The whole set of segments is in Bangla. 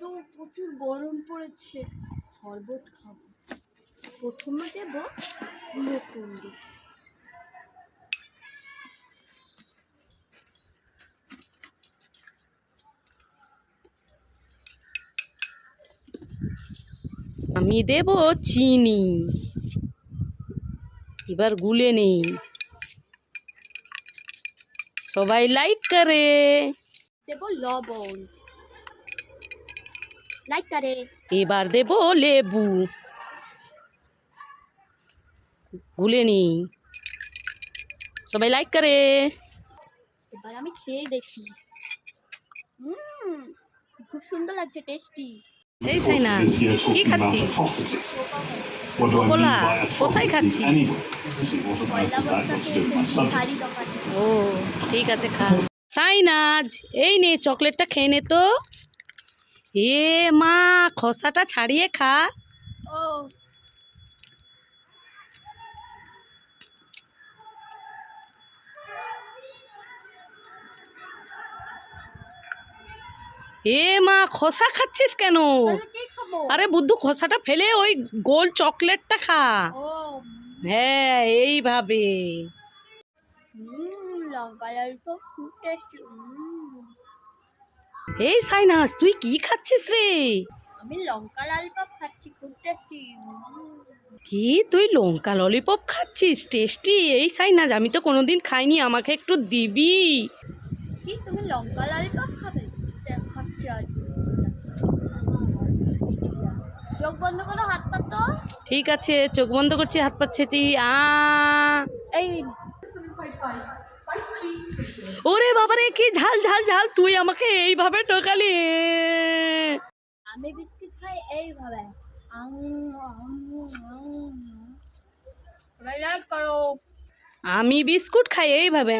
তো প্রচুর গরম পড়েছে। শরবত খাব। প্রথমে দেব নতুন আমি দেব চিনি। এবার গুলে নেই। সবাই লাইক করে। দেব লবণ। এবার দেব লেবু। গুলে নেই সবাই লাইক করে। এবার আমি খেয়ে দেখি। খুব সুন্দর লাগছে টেস্টি এই সাইনা কি খাচ্ছিস? কোলা কোথায় খাচ্ছি ও ঠিক আছে খা। সাইনাজ এই নে চকলেটটা খেয়ে নে তো। এ মা খসাটা ছাড়িয়ে খা। ও। এ মা খসা খাচ্ছিস কেন? আরে বুদ্ধু খসাটা ফেলে ওই গোল চকলেটটা খা। হ্যাঁ এইভাবে। লঙ্কা লাল তো খুব টেস্টি এই সাইনাস তুই কি খাচ্ছিস রে? আমি লঙ্কা লাল খাচ্ছি খুব টেস্টি কি? তুই লঙ্কা ললিপপ খাচ্ছিস? টেস্টি এই সাইনাজ আমি তো কোনোদিন খাইনি আমাকে একটু দিবি। কি তুমি লঙ্কা লাল পাপ খাবে খাচ্ছি আজ। চোখ বন্ধ করো হাত পা তো ঠিক আছে চোখ বন্ধ করছি হাত পাচ্ছেটি আ। এই ওরে বাবারে কি ঝাল ঝাল ঝাল তুই আমাকে এইভাবে টোকালি আমি বিস্কিট খাই এইভাবে। করো। আমি বিস্কুট খাই এইভাবে।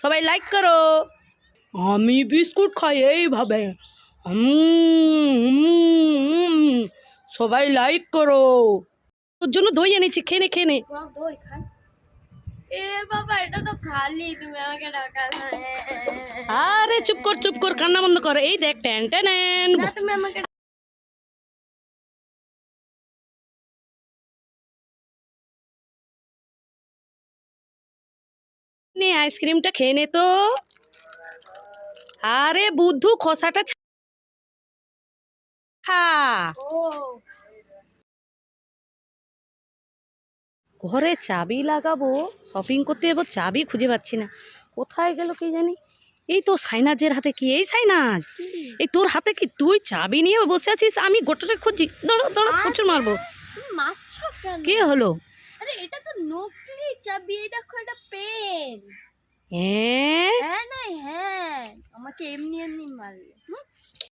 সবাই লাইক করো। আমি বিস্কুট খাই এইভাবে। সবাই লাইক করো। তোর জন্য দই এনেছি খেনে খেনে দই খায় এ বাবা এটা তো খালি তুমি আমাকে টাকা আরে চুপ কর চুপ কর কান্না বন্ধ কর। এই দেখ ট্যান ট্যান না তুমি আমাকে নে আইসক্রিমটা খেয়ে নে তো। আরে বুদ্ধু খোসাটা খা। ও ঘরে চাবি লাগাবো শপিং করতে যাব চাবি খুঁজে পাচ্ছি না। কোথায় গেল কি জানি? এই তো সাইনাজের হাতে কি? এই সাইনাজ! এই তোর হাতে কি তুই চাবি নিয়ে বসে আছিস? আমি গোটাটা খুঁজছি। দাঁড়া দাঁড়া প্রচুর মারবো। তুমি মারছো কেন? কি হলো? আরে এটা তো নকলি চাবি। এই দেখো এটা পেন। হ্যাঁ? হ্যাঁ না হ্যাঁ। আমাকে এমনি এমনি মারলে। হুম?